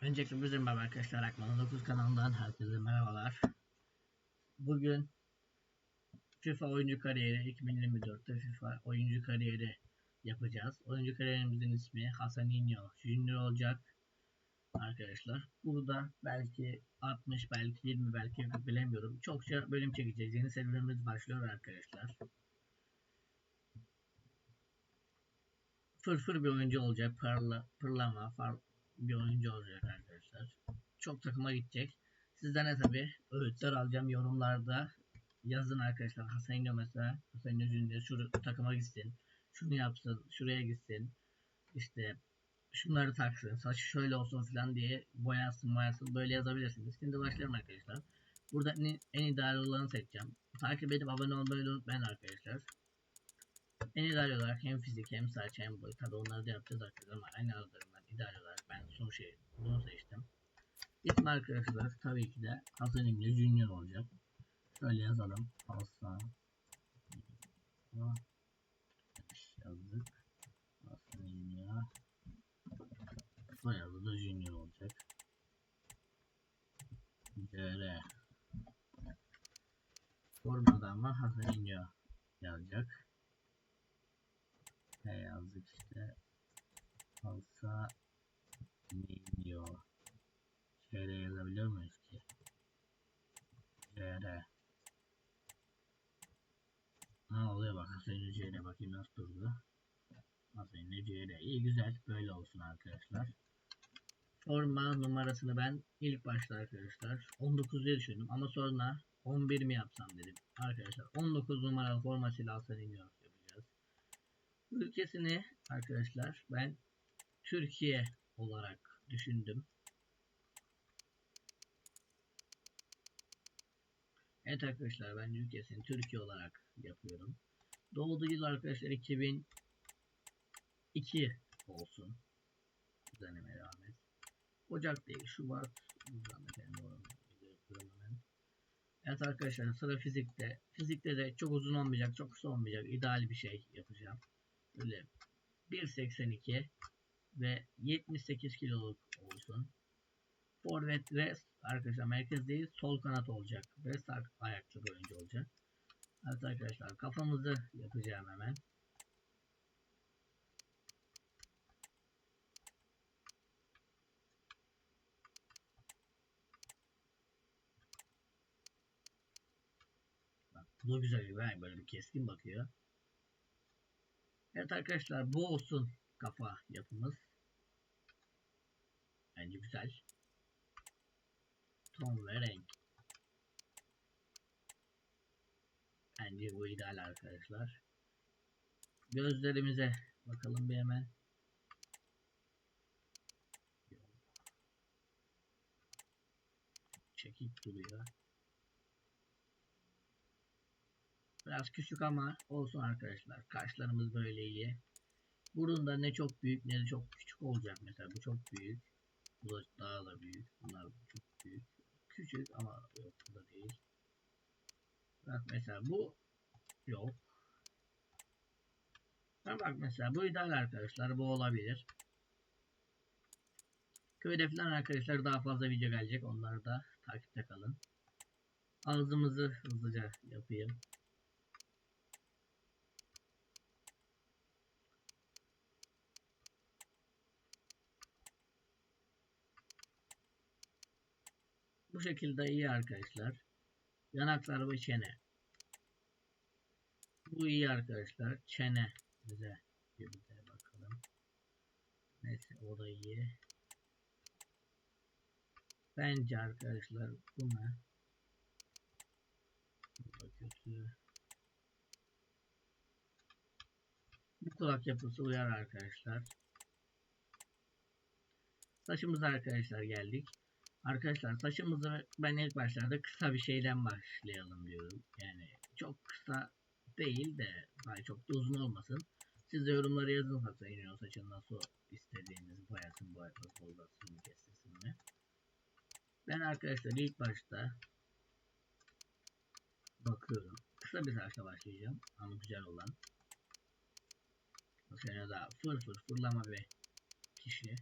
Öncelikle bizim merhaba arkadaşlar Akman'ın 9 kanalından herkese merhabalar. Bugün FIFA oyuncu kariyeri 2024'te FIFA oyuncu kariyeri yapacağız. Oyuncu kariyerimizin ismi Hasaninho Junior olacak arkadaşlar. Burada belki 60 belki 20 belki 40 bilemiyorum. Çokça bölüm çekeceğiz. Yeni serüvenimiz başlıyor arkadaşlar. Fırfır bir oyuncu olacak. Parla, pırlama, far, bir oyuncu olacak arkadaşlar. Çok takıma gidecek. Sizden de tabi öğütler alacağım yorumlarda. Yazın arkadaşlar. Hasan'ın mesela Hasan'ın Junior şu takıma gitsin. Şunu yapsın. Şuraya gitsin. İşte şunları taksın. Saçı şöyle olsun falan diye boyasın boyasın. Böyle yazabilirsiniz. Şimdi başlayalım arkadaşlar. Burada en, en ideal olanı seçeceğim. Takip edip abone olmayı unutmayın arkadaşlar. En ideal olarak hem fizik hem saç hem boy. Tabi onları da yapacağız arkadaşlar ama en aralarından ideal olarak ben son şey bunu seçtim. İsmi arkadaşlar tabii ki de Hasan İmli Junior olacak. Şöyle yazalım. Hasan yazdık. Hasan İmli Soyadı da Junior olacak. CR Formada ama Hasan İmli yazacak. Ne yazdık işte. Alsa Nino. Şöyle yazabiliyor muyuz ki? CR. Ne oluyor bak Hasan'ın CR bakayım nasıl durdu. Hasan'ın CR. İyi güzel. Böyle olsun arkadaşlar. Forma numarasını ben ilk başta arkadaşlar 19 diye düşündüm ama sonra 11 mi yapsam dedim. Arkadaşlar 19 numaralı formasıyla Hasan iniyor yapacağız. Ülkesini arkadaşlar ben Türkiye olarak düşündüm. Evet arkadaşlar ben ülkesini Türkiye olarak yapıyorum. Doğduğu yıl arkadaşlar 2002 olsun. Düzenlemeye rağmen. Ocak değil Şubat. Evet arkadaşlar sıra fizikte. Fizikte de çok uzun olmayacak, çok kısa olmayacak. İdeal bir şey yapacağım. Böyle 1.82 ve 78 kiloluk olsun. Forvet rest arkadaşlar merkez değil sol kanat olacak. Rest ayaklı oyuncu olacak. Evet arkadaşlar kafamızı yapacağım hemen. Bu da güzel bir böyle bir keskin bakıyor. Evet arkadaşlar bu olsun kafa yapımız. Bence güzel. Ton ve renk. Bence bu ideal arkadaşlar. Gözlerimize bakalım bir hemen. Çekik duruyor. Biraz küçük ama olsun arkadaşlar. Kaşlarımız böyle iyi. Burun da ne çok büyük ne de çok küçük olacak mesela. Bu çok büyük. Bu da daha da büyük. Bunlar çok büyük. Küçük ama yok bu da değil. Bak mesela bu yok. Bak mesela bu ideal arkadaşlar. Bu olabilir. Köyde falan arkadaşlar daha fazla video gelecek. Onları da takipte kalın. Ağzımızı hızlıca yapayım. Bu şekilde iyi arkadaşlar. Yanaklar ve çene. Bu iyi arkadaşlar. Çene bize bir de bakalım. Neyse o da iyi. Bence arkadaşlar buna bu da kötü. Bu kulak yapısı uyar arkadaşlar. Saçımız arkadaşlar geldik. Arkadaşlar saçımızı ben ilk başlarda kısa bir şeyden başlayalım diyorum. Yani çok kısa değil de daha çok da uzun olmasın. Siz de yorumlara yazın hatta iniyor saçını nasıl istediğiniz boyasın boyasın sollasın kessin mi. Ben arkadaşlar ilk başta bakıyorum. Kısa bir saçla başlayacağım ama güzel olan. Sene daha fır fır fırlama bir kişi.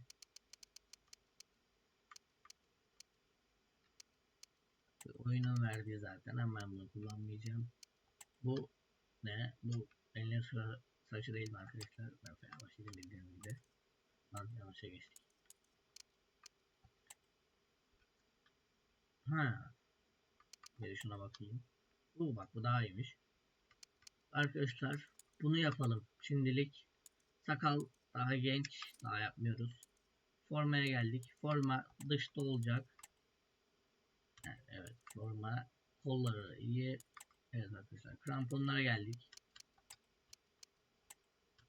Verdi zaten ama ben bunu kullanmayacağım. Bu ne? Bu eline sıra saçı değil mi arkadaşlar? Ben Fenerbahçe'de bildiğim gibi. Lan yanlışa geçtik. Ha. Bir şuna bakayım. Bu bak bu daha iyiymiş. Arkadaşlar bunu yapalım. Şimdilik sakal daha genç. Daha yapmıyoruz. Formaya geldik. Forma dışta olacak. Evet, forma kolları iyi. Evet arkadaşlar kramponlara geldik.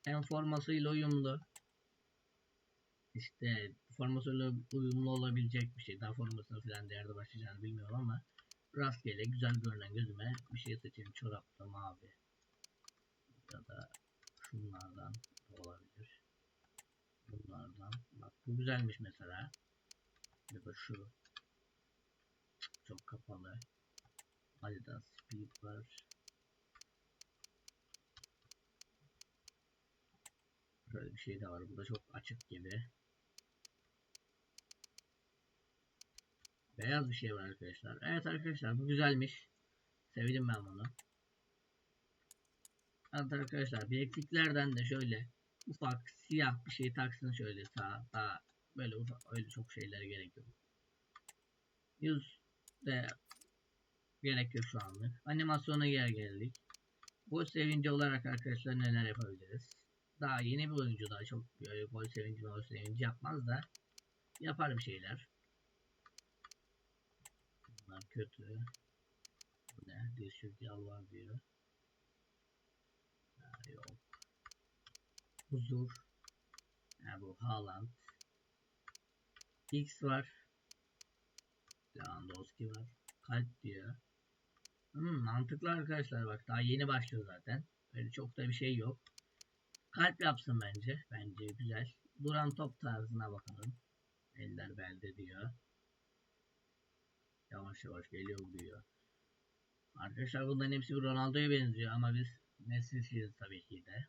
En formasıyla uyumlu. İşte formasıyla uyumlu olabilecek bir şey. Daha formasını falan değerde başlayacağını bilmiyorum ama rastgele güzel görünen gözüme bir şey seçelim. Çoraplı mavi. Ya da şunlardan da olabilir. Bunlardan. Bak bu güzelmiş mesela. Ya da şu. Çok kapalı. Adidas Speed var. Böyle bir şey de var. Bu da çok açık gibi. Beyaz bir şey var arkadaşlar. Evet arkadaşlar bu güzelmiş. Sevdim ben bunu. Evet arkadaşlar bilekliklerden de şöyle ufak siyah bir şey taksın şöyle sağ daha böyle ufak öyle çok şeylere gerek yok. Yüz de gerek şu anlık. Animasyona gel geldik. Bu sevinci olarak arkadaşlar neler yapabiliriz? Daha yeni bir oyuncu daha çok böyle gol sevinci gol sevinci yapmaz da yapar bir şeyler. Bunlar kötü. Bu ne? Diz çöktü var diyor. Ha, yok. Huzur. Ha, bu Haaland. X var. Lewandowski var. Kalp diyor. Hmm, mantıklı arkadaşlar bak daha yeni başlıyor zaten. Öyle çok da bir şey yok. Kalp yapsın bence. Bence güzel. Duran top tarzına bakalım. Eller belde diyor. Yavaş yavaş geliyor diyor. Arkadaşlar bunların hepsi Ronaldo'ya benziyor ama biz Messi'siyiz tabii ki de.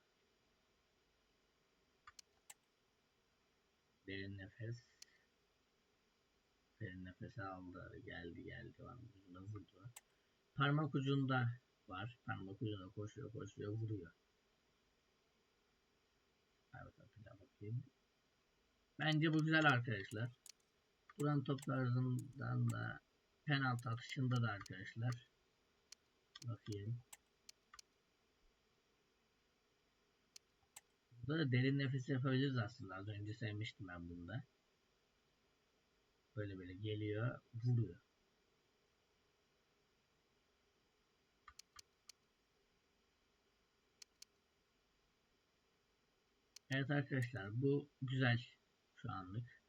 Derin nefes. Derin nefes aldı. Geldi geldi. Yüzüne vurdu. Parmak ucunda var. Parmak ucunda koşuyor koşuyor vuruyor. Evet bakayım. Bence bu güzel arkadaşlar. Duran top tarzından da penaltı atışında da arkadaşlar. Bakayım. Burada da derin nefes yapabiliriz aslında. Az önce sevmiştim ben bunda. Böyle böyle geliyor, vuruyor. Evet arkadaşlar bu güzel şu anlık.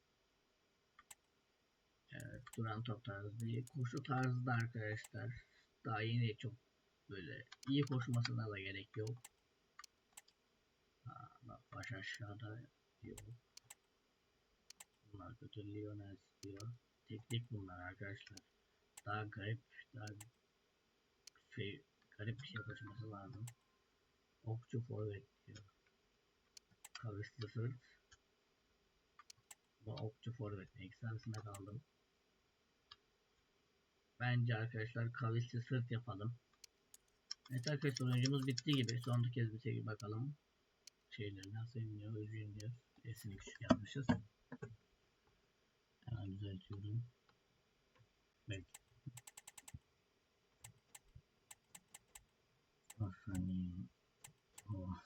Evet duran top tarzı değil. Koşu tarzı da arkadaşlar daha yeni çok böyle iyi koşmasına da gerek yok. Ha, bak baş aşağıda yok. Bunlar kötü Lionel diyor. Teknik bunlar arkadaşlar. Daha garip, daha şey, garip bir şey koşması lazım. Okçu forvet diyor. Kavisli sırt. Bu okçu forvet. Arasında kaldım. Bence arkadaşlar kavisli sırt yapalım. Evet arkadaşlar oyuncumuz bitti gibi. Son kez bir tek bakalım. Şeyleri nasıl iniyor, özü iniyor. Esini küçük yapmışız. Hemen düzeltiyorum. Belki. Afani. Oh.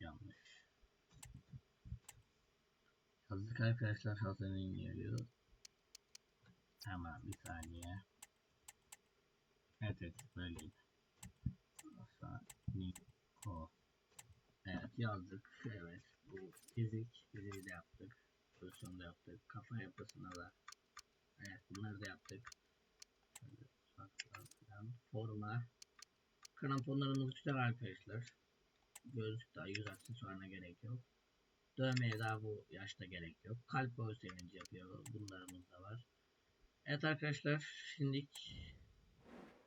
Yanlış. Yazdık arkadaşlar Hasan'ın iniyor. Hemen bir saniye. Evet evet böyleydi. Hasaniko. Evet yazdık. Evet bu fizik. Fiziği de yaptık. Pozisyonu da yaptık. Kafa yapısına da. Evet bunları da yaptık. Forma. Kramponlarımız güzel arkadaşlar. Gözlük daha yüz aksesuarına gerek yok. Dövmeye daha bu yaşta gerek yok. Kalp sevinci yapıyor. Bunlarımız da var. Evet arkadaşlar şimdilik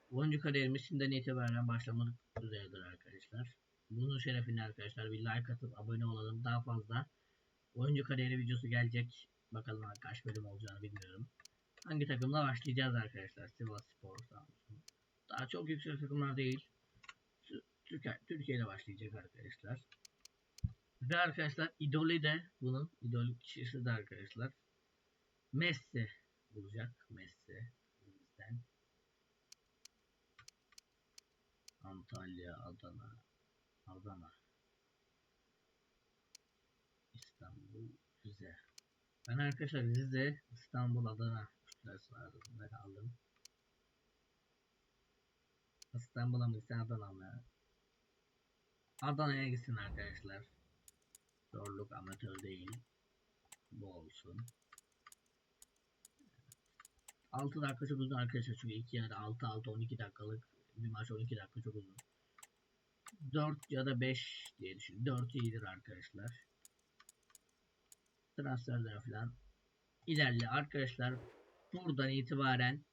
oyuncu kariyerimiz şimdiden itibaren başlamak üzeredir arkadaşlar. Bunun şerefine arkadaşlar bir like atıp abone olalım. Daha fazla oyuncu kariyeri videosu gelecek. Bakalım kaç bölüm olacağını bilmiyorum. hangi takımla başlayacağız arkadaşlar? Sivas Spor Samsun. Daha çok yüksek takımlar değil. Tü- Türkiye, Türkiye'de başlayacak arkadaşlar. Ve arkadaşlar idolü de bunun idol kişisi de arkadaşlar. Messi olacak. Messi. Bizden. Antalya, Adana, Adana, Rize. Ben arkadaşlar Rize, İstanbul, Adana üçlüsü arasında kaldım. İstanbul'a mı gitsin Adana mı? Adana'ya gitsin arkadaşlar. Zorluk amatör değil. Bu olsun. 6 dakika çok uzun arkadaşlar çünkü iki yarı 6 6 12 dakikalık bir maç 12 dakika çok uzun. 4 ya da 5 diye düşün. 4 iyidir arkadaşlar. Transferler falan ilerle arkadaşlar. Buradan itibaren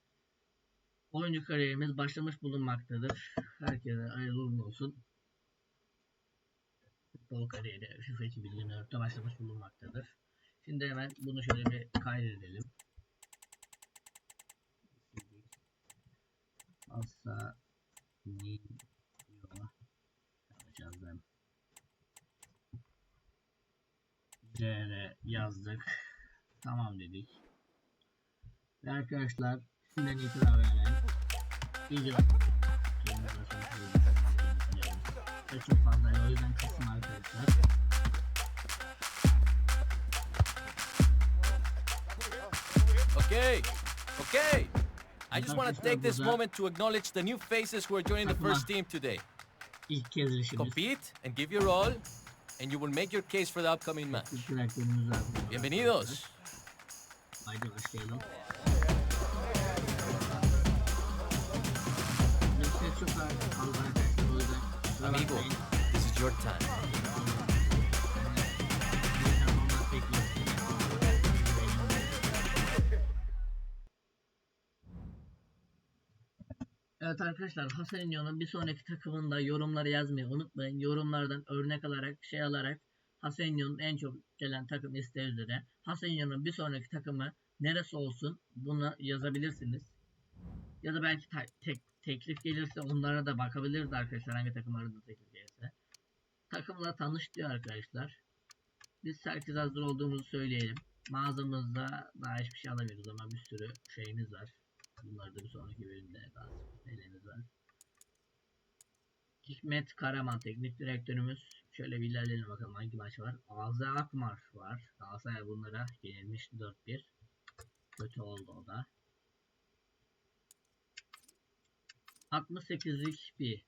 oyuncu kariyerimiz başlamış bulunmaktadır. Herkese hayırlı uğurlu olsun. Futbol kariyeri FIFA 2024'te başlamış bulunmaktadır. Şimdi hemen bunu şöyle bir kaydedelim. Nino CR yazdık. Tamam dedik. Ve arkadaşlar şimdiden itibaren iyice ve çok fazla o yüzden kısım arkadaşlar. Okay, okay. I just want to take this moment to acknowledge the new faces who are joining the first team today. ilk kez işimiz. Compete and give your all, and you will make your case for the upcoming match. Bienvenidos. Amigo, this is your time. Evet arkadaşlar Hasan İnyo'nun bir sonraki takımında yorumları yazmayı unutmayın. Yorumlardan örnek alarak şey alarak Hasan İnyo'nun en çok gelen takım isteği üzere Hasan İnyo'nun bir sonraki takımı neresi olsun bunu yazabilirsiniz. Ya da belki tek, teklif gelirse onlara da bakabiliriz arkadaşlar hangi takımlara da teklif gelirse. Takımla tanış diyor arkadaşlar. Biz herkes hazır olduğumuzu söyleyelim. Mağazamızda daha hiçbir şey alamıyoruz ama bir sürü şeyimiz var. Bunları da bir sonraki bölümde şeylerimiz var. Hikmet Karaman teknik direktörümüz. Şöyle bir ilerleyelim bakalım hangi maç var. Ağzı Akmar var. Galatasaray bunlara yenilmiş 4-1. Kötü oldu o da. 68'lik bir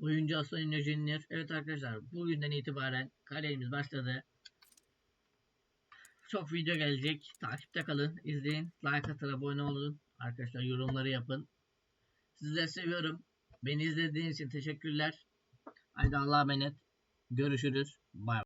oyuncu Hasan Ünlü Junior. Evet arkadaşlar bugünden itibaren kariyerimiz başladı. Çok video gelecek. Takipte kalın. izleyin. Like atın. Abone olun. Arkadaşlar yorumları yapın. Sizleri seviyorum. Beni izlediğiniz için teşekkürler. Haydi Allah'a emanet. Görüşürüz. Bay.